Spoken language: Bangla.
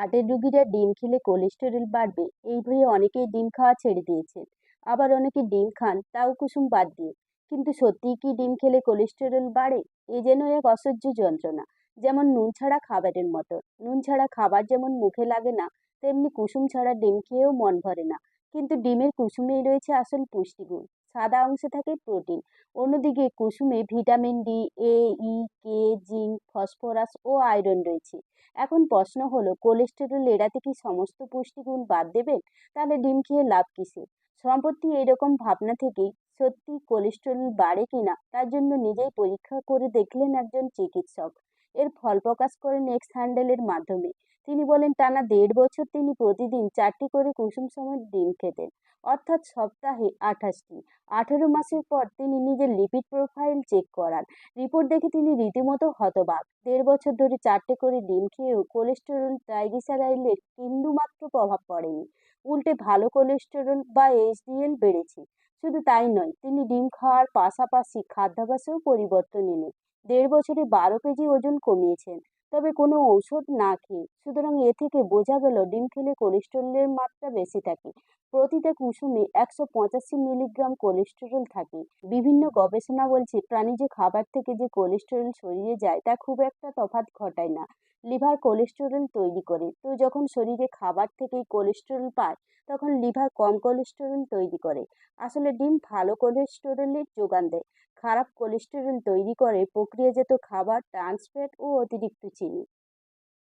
হার্টের রুগীরা ডিম খেলে কোলেস্টেরল বাড়বে, এই ভয়ে অনেকেই ডিম খাওয়া ছেড়ে দিয়েছেন। আবার অনেকে ডিম খান, তাও কুসুম বাদ দিয়ে। কিন্তু সত্যিই কি ডিম খেলে কোলেস্টেরল বাড়ে? এ যেন এক অসহ্য যন্ত্রণা। যেমন নুন ছাড়া খাবারের মতো। নুন ছাড়া খাবার যেমন মুখে লাগে না, তেমনি কুসুম ছাড়া ডিম খেয়েও মন ভরে না। কিন্তু ডিমের কুসুমেই রয়েছে আসল পুষ্টিগুণ। সাদা অংশে থাকে প্রোটিন অন্যদিকে কুসুমে vitamin D A E K phosphorus O iron রয়েছে। এখন প্রশ্ন হলো কোলেস্টেরল এড়াতে কি সমস্ত পুষ্টিগুণ বাদ দেবেন? তাহলে ডিম খেয়ে লাভ কিসে সম্পত্তি এরকম ভাবনা থেকেই সত্যি কোলেস্টেরল বাড়ে কিনা, তার জন্য নিজেই পরীক্ষা করে দেখলেন একজন চিকিৎসক। এর ফল প্রকাশ করেন এক্স হ্যান্ডেলের মাধ্যমে। তিনি বলেন, টানা দেড় বছর তিনি প্রতিদিন চারটি করে কুসুম সময় ডিম খেতেন, অর্থাৎ সপ্তাহে আঠাশটি। আঠেরো মাসের পর তিনি নিজের লিপিড প্রোফাইল চেক করান। রিপোর্ট দেখে তিনি রীতিমতো হতবাক। দেড় বছর ধরে চারটে করে ডিম খেয়েও কোলেস্টেরল ট্রাইগ্লিসারাইডের বিন্দুমাত্র প্রভাব পড়েনি। উল্টে ভালো কোলেস্টেরল বা এইচডিএল বেড়েছে। শুধু তাই নয়, তিনি ডিম খাওয়ার পাশাপাশি খাদ্যাভ্যাসেও পরিবর্তন এনে দেড় বছরে বারো কেজি ওজন কমিয়েছেন। তবে কোনো ঔষধ না খেয়ে। সুতরাং এ থেকে বোঝা গেল, ডিম খেলে কোলেস্টেরলের মাত্রা বেশি থাকে। প্রতিটা কুসুমে একশো পঁচাশি মিলিগ্রাম কোলেস্টেরল থাকে। বিভিন্ন গবেষণা বলছে প্রাণীজ খাবার থেকে যে কোলেস্টেরল শরীরে যায়, তা খুব একটা তফাৎ ঘটায় না। লিভার কোলেস্টেরল তৈরি করে। তো যখন শরীরে খাবার থেকেই কোলেস্টেরল পায়, তখন লিভার কম কোলেস্টেরল তৈরি করে। আসলে ডিম ভালো কোলেস্টেরলের যোগান দেয়। খারাপ কোলেস্টেরল তৈরি করে প্রক্রিয়াজাত খাবার ট্রান্স ফ্যাট ও অতিরিক্ত 题